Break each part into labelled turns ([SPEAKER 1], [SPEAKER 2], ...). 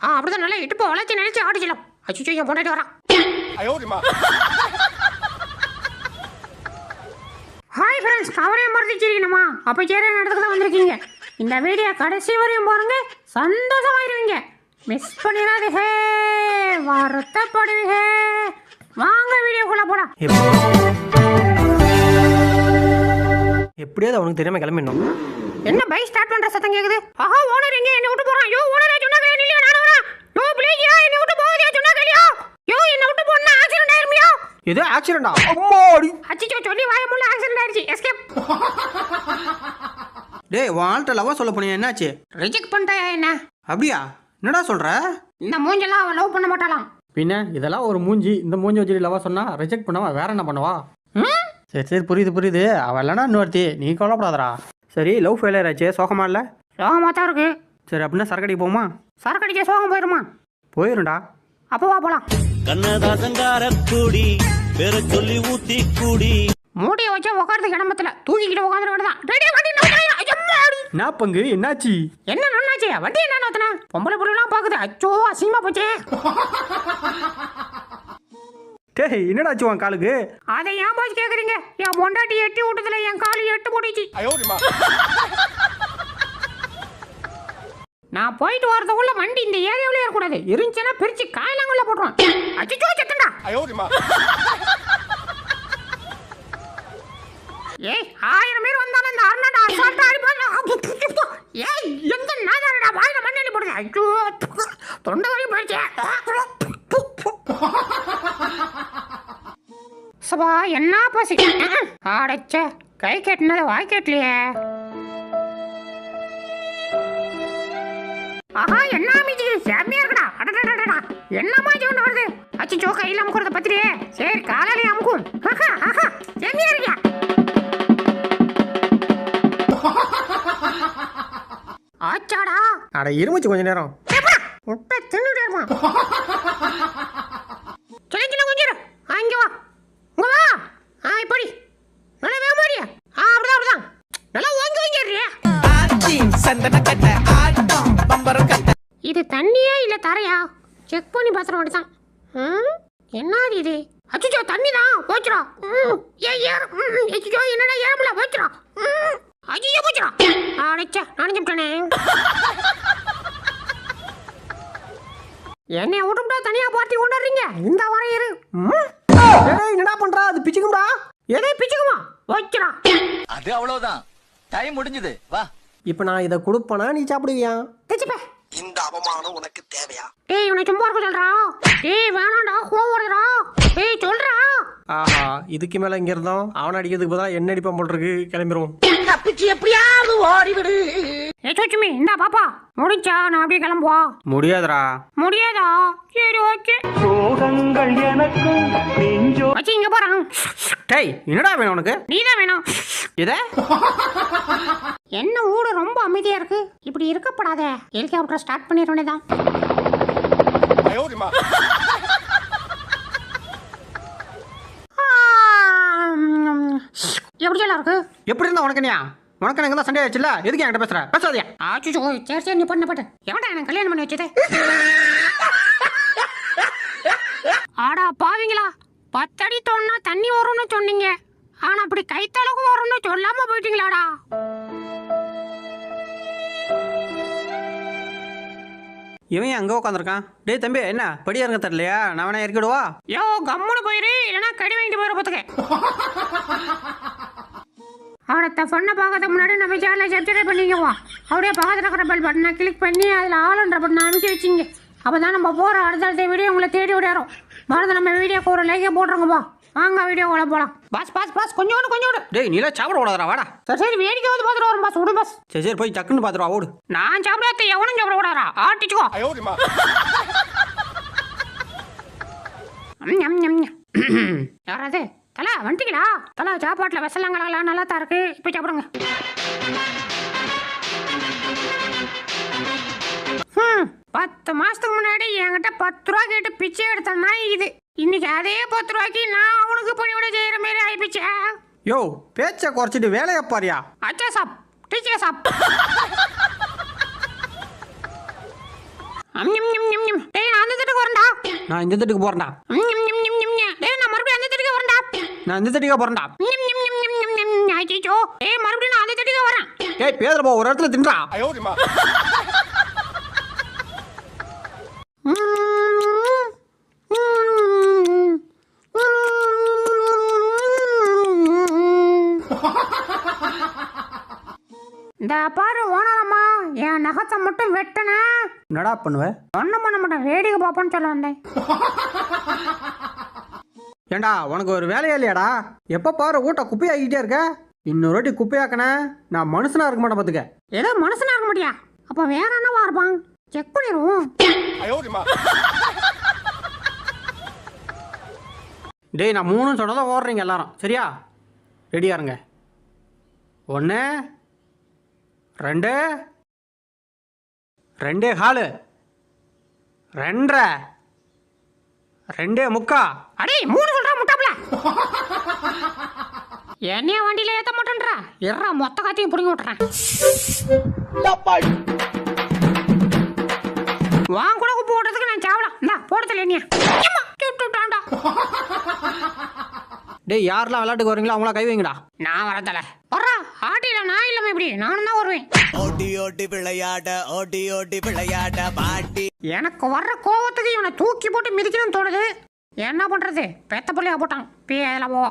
[SPEAKER 1] ஆ அப்படிதான் நல்லா இடுப்பு வளைச்சு நினைச்சு ஆடிச்சலாம் அச்சுச்சோ என் பொண்டாட்டி வரான் ஹாய் ஃப்ரெண்ட்ஸ் அவரே மறந்துச்சிருக்கணுமா அப்போ சேர நடத்துக்கு தான் வந்திருக்கீங்க? இந்த வீடியோ கடைசி வரையும் பாருங்க சந்தோஷமாயிருவீங்க. மிஸ் பண்ணிடாது ஹே வருத்தப்படுவீங்க. வாங்க வீடியோக்குள்ள போலாம்.
[SPEAKER 2] எப்படியாவது அவனுக்கு தெரியாம கிளம்பிடணும்.
[SPEAKER 1] என்ன பை ஸ்டார்ட் பண்ற சத்தம் கேக்குது? ஆஹா ஓனர் எங்க? என்ன விட்டு போறான். ஐயோ ஓனர் சொன்னாங்க கேளு இல்லையா நான் வரேன் யோ ப்ளீஸ் யா என்ன விட்டு போகாதே சொன்னா கேளியா? யோ என்ன விட்டு போனா ஆக்சிடென்ட் ஆயிருமியா?
[SPEAKER 2] ஏதோ ஆக்சிடென்டா அம்மாடி.
[SPEAKER 1] அச்சிச்சோ சொல்லி வாய முள்ள ஆக்சிடென்ட் ஆயிருச்சு. எஸ்கேப்
[SPEAKER 2] டேய் ஆள்கிட்ட லவ் சொல்ல போனியா? என்னாச்சு?
[SPEAKER 1] ரிஜெக்ட் பண்ணிட்டாயா என்ன?
[SPEAKER 2] அப்படியா? என்னடா சொல்ற?
[SPEAKER 1] இந்த மூஞ்செல்லாம் அவன் லவ் பண்ண மாட்டாளாம்.
[SPEAKER 3] பின்ன இதெல்லாம் ஒரு மூஞ்சி. இந்த மூஞ்சி வச்சுட்டு லவா சொன்னா ரிஜெக்ட் பண்ணாம வேற என்ன பண்ணுவா?
[SPEAKER 1] ம்?
[SPEAKER 3] சரி சரி புரியுது புரியுது. அவள் இல்லைனா இன்னொருத்தி. நீ கவலைப்படாதடா.
[SPEAKER 2] சரி லவ் ஃபெயிலியர் ஆச்சு சோகமா இல்ல?
[SPEAKER 1] சோகமா தான் இருக்கு.
[SPEAKER 2] சரி அப்படின்னா சரக்கடிக்கு போமா
[SPEAKER 1] சரக்கு அடிக்க சோகம் போயிருமா?
[SPEAKER 2] போயிரும்டா.
[SPEAKER 1] அப்போ வா போலாம்.
[SPEAKER 4] கண்ணதாசங்காரக்குடி பேர சொல்லி ஊத்தி கூடி
[SPEAKER 1] மூட்டையை வச்சா உட்காரதுக்கு இடமத்துல தூக்கிக்கிட்டு உட்காந்துட வேண்டியதான்.
[SPEAKER 3] என்ன பங்கு? என்னாச்சு?
[SPEAKER 1] என்ன நன்னாச்சு? வண்டி என்ன நோத்தன? பொம்பளை புள்ளைலாம் பாக்குது. அச்சோ அசிங்கமா போச்சே.
[SPEAKER 2] டேய் என்னடாச்சு உன் காலுக்கு?
[SPEAKER 1] அதை ஏன் போச்சு கேக்குறீங்க? என் பொண்டாட்டி எட்டி விட்டதுல என் காலு எட்டு போட்டுச்சு. நான் போயிட்டு வர்றதுக்குள்ள வண்டி இந்த ஏரியாவில் ஏறக்கூடாது இருந்துச்சுன்னா பிரிச்சு காயலாங்குள்ள போட்டுருவோம் அச்சோ செத்தண்டா ஏய் ஆயிரம் பேர் வந்தாலும் இந்த அண்ணாடா அசால்ட்டா அடிப்பாங்க ஏய் எந்த நாதாரடா வாயில மண்ணெண்ணி போடுங்க அச்சோ தொண்டை வரையும் போயிடுச்சு. சபா என்ன பசி? ஆடச்சே கை கட்டினது வாய் கட்டலையே. ஆஹா என்ன அமைச்சு செம்மையா இருக்குடா. அடடடடடா என்னமா ஒன்று வருது? அச்சோ கையில் அமுக்குறத பத்திரியே சரி காலையிலே அமுக்கும் ஆஹா ஆஹா. செம்மையா இருக்கியா? ஆச்சாடா.
[SPEAKER 2] அட இருமுச்சு கொஞ்ச நேரம்.
[SPEAKER 1] முட்டை தின்னுடேமா சின்ன சின்ன கொஞ்சம் இரு. ஆ இங்க வா. இங்க வா. ஆ இப்படி நல்லா வேகமாரியா ஆ அப்படிதான் அப்படிதான். நல்லா ஓங்கி ஓங்கி ஏறியா இது தண்ணியா இல்ல தரையா? செக் பண்ணி பாத்திரம் வேண்டியதான் ம்? என்னது இது? அச்சோ தண்ணி தான் போச்சுடா. ம். ஏ ஏற. ம். அச்சோ என்னடா ஏறமுல போச்சுடா. ம். ஐயோ போச்சுடா. அடைச்சா நானும் சொல்லிட்டேனே என்னைய விட்டுட்டா தனியா பார்ட்டி கொண்டு வர்றீங்க இந்த வர இரு. ம்.
[SPEAKER 2] டேய் என்னடா பண்றா? அது பிச்சுக்கும்டா.
[SPEAKER 1] எதை பிச்சுக்குமா? வச்சுடா
[SPEAKER 4] அது அவ்வளவுதான். டைம் முடிஞ்சது. வா.
[SPEAKER 2] இப்போ நான் இதை கொடுப்பனா? நீ சாப்பிடுவியா?
[SPEAKER 1] பிச்சுப்பே
[SPEAKER 5] இந்த அவமானம் உனக்கு தேவையா?
[SPEAKER 1] டேய் உன்னை சும்மா இருக்க சொல்றா. டேய் வேணாம்டா கோவம் வருதுடா. டேய் சொல்றா.
[SPEAKER 2] ஆஹா இதுக்கு மேல இங்க இருந்தோம் அவனை அடிக்கிறதுக்கு பதிலா என்ன அடிப்பான் போல் இருக்கு கிளம்பிடுவோம்
[SPEAKER 1] ஏ சோச்சுமி இந்தா பாப்பா. முடிஞ்சா நான் அப்படியே கிளம்புவா?
[SPEAKER 2] முடியாதுடா.
[SPEAKER 1] முடியாதா? சரி ஓகே வச்சு இங்க போறான்
[SPEAKER 2] டேய் என்னடா வேணும் உனக்கு?
[SPEAKER 1] நீதான் வேணும்.
[SPEAKER 2] இத
[SPEAKER 1] என்ன ஊடு ரொம்ப அமைதியா இருக்கு? இப்படி இருக்கப்படாத. ஹெலிகாப்டர் ஸ்டார்ட் பண்ணிட வேண்டியதான் எப்படி சொல்ல இருக்கு?
[SPEAKER 2] எப்படி இருந்தா உனக்கு நீயா உனக்கு எனக்கு தான் சண்டே ஆச்சுல எதுக்கு என்கிட்ட பேசுற? பேசாதியா.
[SPEAKER 1] ஆச்சு சரி சரி நீ பண்ண பாட்டு. எவன்டா எனக்கு கல்யாணம் பண்ணி வச்சது? ஆடா பாவீங்களா? பத்தடி தோணுனா தண்ணி வரும்னு சொன்னீங்க. ஆனா அப்படி கைத்தளவுக்கு வரும்னு சொல்லாம போயிட்டீங்களாடா?
[SPEAKER 2] இவன் அங்கே உட்காந்துருக்கான் டேய் தம்பி என்ன? படி இறங்க தரலையா நான் வேணா இறக்கி விடுவா?
[SPEAKER 1] யோ கம்முனு போயிரு இல்லைன்னா கடி வாங்கிட்டு போயிரு பார்த்துக்க அடுத்த ஃபோனை பார்க்கறதுக்கு முன்னாடி நம்ம சேனலை சப்ஸ்கிரைப் பண்ணிக்கவா அப்படியே பக்கத்தில் இருக்கிற பெல் பட்டனை கிளிக் பண்ணி அதில் ஆளுன்ற பட்டனை அமைக்க வச்சிங்க அப்போ தான் நம்ம போகிற அடுத்தடுத்த வீடியோ உங்களை தேடி விடையாரும் பாரத நம்ம வீடியோக்கு ஒரு லைக்கே பா. வாங்க வீடியோ கூட போலாம். பாஸ் பாஸ் பாஸ் கொஞ்சோண்டு கொஞ்சோண்டு
[SPEAKER 2] டேய் நீல சாப்பிட கூடாதா வாடா.
[SPEAKER 1] சரி சரி வேடிக்கை வந்து பாத்துட்டு வரும் பாஸ். விடு பாஸ்.
[SPEAKER 2] சரி சரி போய் டக்குன்னு பார்த்துருவா ஓடு.
[SPEAKER 1] நான் சாப்பிடாத எவனும் சாப்பிட கூடாதா ஆட்டிச்சுக்கோ. யாராவது? தலா வந்துட்டீங்களா தலா சாப்பாட்டில் விசலாம் கலகலாம் நல்லா தான் இருக்கு. இப்போ சாப்பிடுங்க. ம் பத்து மாசத்துக்கு முன்னாடி என்கிட்ட பத்து ரூபா கேட்டு பிச்சை எடுத்த நாய் இது இன்னைக்கு அதே பத்து ரூபாய்க்கு நான் அவனுக்கு பணிவிட செய்யற மாதிரி ஆயிப்பிச்சே
[SPEAKER 2] யோ பேச்சை குறைச்சிட்டு வேலையை பாரியா
[SPEAKER 1] அச்சா சாப் டீச்சர் சாப் ஞம்,
[SPEAKER 2] நான் இந்த தட்டுக்கு
[SPEAKER 1] ம், ம், ம், ம், ம். டேய் நான் மறுபடியும் அந்த தட்டுக்கு வரேன்டா
[SPEAKER 2] நான் இந்த தட்டுக்கா போகிறேன்டா
[SPEAKER 1] ம், ம், ம், ம், ம், ம், ம். அச்சச்சோ. டேய் மறுபடியும் நான் அந்த தட்டுக்கு வரேன்
[SPEAKER 2] டேய் பேதல போ ஒரு இடத்துல தின்றா
[SPEAKER 1] பாரு ஓனரம்மா என் நகத்தை மட்டும் வெட்டனா.
[SPEAKER 2] என்னடா பண்ணுவ?
[SPEAKER 1] ஒன்றும் பண்ண மாட்டேன். வேடிக்கை பார்ப்போன்னு சொல்ல வந்தேன்.
[SPEAKER 2] ஏண்டா உனக்கு ஒரு வேலையே இல்லையாடா? எப்போ பாரு ஊட்ட குப்பையாகிக்கிட்டே இருக்க. இன்னொரு வாட்டி குப்பையாக்கணே நான் மனுஷனா இருக்க மாட்டேன் பார்த்துக்க
[SPEAKER 1] ஏதோ மனுஷனா இருக்க மாட்டியா? அப்போ வேற என்னவா இருப்பான்? செக் பண்ணிடுவோம்.
[SPEAKER 2] டேய் நான் மூணுன்னு சொன்னதான் ஓடுறீங்க எல்லாரும். சரியா? ரெடியா இருங்க. ஒன்று ரெண்டு. ரெண்டே ஹாலு ரெண்டரை. ரெண்டே முக்கா.
[SPEAKER 1] அடே மூணு சொல்றா முட்டாப்ல என்னைய வண்டியில ஏத்த மாட்டேன்றா? எறா மொத்த காத்தையும் புடுங்கி விட்டுறேன். வாங்க கூட போடுறதுக்கு நான் சாவலாம் இந்தா போடுறதுல என்னையா.
[SPEAKER 2] டேய் யாரெல்லாம் விளையாட்டுக்கு வரீங்களோ அவங்களா கை வைங்கடா.
[SPEAKER 1] நான் வரதல வர்றா. ஆட்டில நான் இல்லாம இப்படி நானும் தான் வருவேன்.
[SPEAKER 4] ஓடி ஓடி விளையாட ஓடி ஓடி விளையாட பாட்டி.
[SPEAKER 1] எனக்கு வர்ற கோவத்துக்கு இவனை தூக்கி போட்டு மிதிக்கணும்னு தோணுது. என்ன பண்றது? பெத்த பிள்ளையா போட்டான். பேல போ.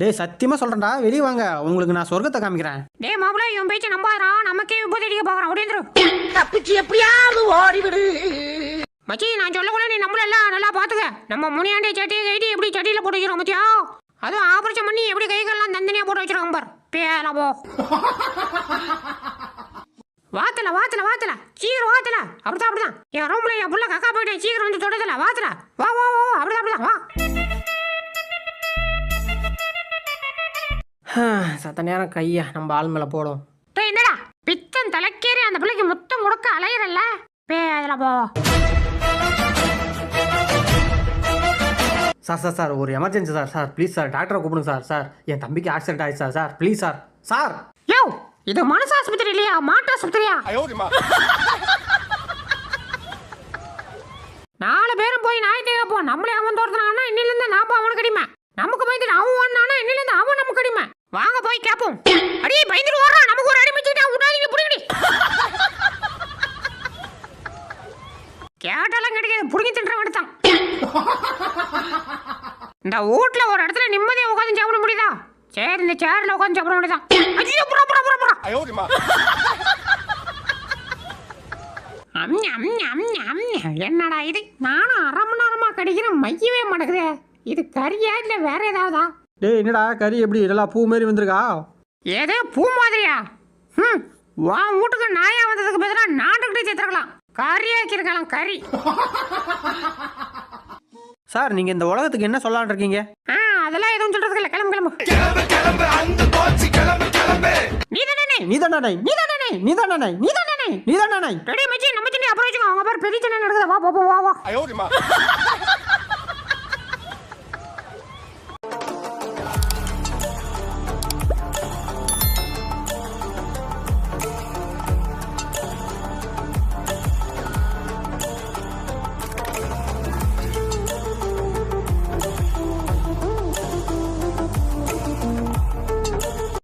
[SPEAKER 2] டேய் சத்தியமாக சொல்கிறேன்டா வெளியே வாங்க. உங்களுக்கு நான் சொர்க்கத்தை காமிக்கிறேன்.
[SPEAKER 1] டேய் மாப்பிள்ள இவன் பேச்சு நம்பாதா நமக்கே விபத்து அடிக்க பாக்குறான் அப்படியே
[SPEAKER 5] தப்பிச்சு எப்படியாவது ஓடிவிடு.
[SPEAKER 1] மச்சி நான் சொல்லக்குள்ள நீ நம்மள நல்லா பாத்துக்க. நம்ம முனியாண்டி சட்டியை கைட்டி எப்படி சட்டியில போட்டு வைக்கிறோம் மத்தியா அதுவும் ஆபரேஷன் பண்ணி எப்படி கைகள்லாம் தந்தனியா போட்டு வச்சிருக்காங்க பார். பேல போ. வாத்தல வாத்தல வாத்தல. சீக்கிரம் வாத்தல. அப்படிதான் அப்படிதான். என் ரூம்ல என் புள்ள கக்கா போயிட்டேன் சீக்கிரம் வந்து தொடதல வாத்தல. வா வா வா அப்படிதான் அப்படிதான். வா.
[SPEAKER 2] சத்த நேரம் கையை. நம்ம ஆள் மேலே போடும்
[SPEAKER 1] என்னடா பித்தன் தலைக்கேறி அந்த பிள்ளைக்கு முத்தம் கொடுக்க அலையிறல்ல. போ.
[SPEAKER 2] சார் சார் சார் ஒரு emergency sir sir please sir டாக்டரை கூப்பிடுங்க சார் சார். என் தம்பிக்கு ஆக்சிடென்ட் ஆயிடுச்சு sir sir please sir. Sir.
[SPEAKER 1] யோ இது மனசு ஆஸ்பத்திரி இல்லையா? மாட்டு ஆஸ்பத்திரியா? நாலு பேரும் போய் நாய் கேட்போம் நம்மளே அவன் தோர்த்துனாங்கன்னா இன்னிலேருந்து நான் அவனுக்கு அடிமை. நமக்கு பயந்துட்டு அவன் ஒன்னானா இன்னிலேருந்து அவன் நமக்கு அடிமை. வாங்க போய் கேட்போம் அடி பயந்துட்டு ஓடுறான் நமக்கு ஒரு அடிமைச்சுக்கிட்டா விடாதீங்க புடிங்கடி கேட்டாலாம் கிடைக்காது. பிடிங்கி தின்ற வேண்டியதான் இந்த வீட்டில் ஒரு இடத்துல நிம்மதியாக உட்காந்து சாப்பிட முடியுதா? சரி இந்த சேரில் உட்காந்து சாப்பிட முடியுதா ஐயோ புறா புறா புறா புறா என்னடா இது? நானும் அரை மணி நேரமா கடிக்கிறேன் மையவே மாட்டேங்குதே. இது கறியா இல்லை வேற ஏதாவதா?
[SPEAKER 2] டேய் என்னடா கறி எப்படி? இதெல்லாம் பூ மாதிரி வந்திருக்கா?
[SPEAKER 1] ஏதோ பூ மாதிரியா? ம் வா வீட்டுக்கு நாயா வந்ததுக்கு பதிலாக நாட்டுக்கிட்டே சேர்த்துருக்கலாம். கறியாக்கியிருக்கலாம் கறி.
[SPEAKER 2] சார் நீங்க இந்த உலகத்துக்கு என்ன சொல்லலாம்னு இருக்கீங்க?
[SPEAKER 1] அதெல்லாம் எதுவும் சொல்றதுக்கு இல்ல கிளம்பு கிளம்பு. கிளம்பு அந்த கோச்சி கிளம்பு கிளம்பு
[SPEAKER 2] நீ தானே
[SPEAKER 1] நீ தானே
[SPEAKER 2] நீ தானே
[SPEAKER 1] நீ தானே
[SPEAKER 2] நீ தானே நீ
[SPEAKER 1] ரெடி மச்சி நம்ம சின்ன அப்புறம் அவங்க பேர் பெரிய சின்ன நடக்குது. வா வா வா
[SPEAKER 5] வா. ஐயோ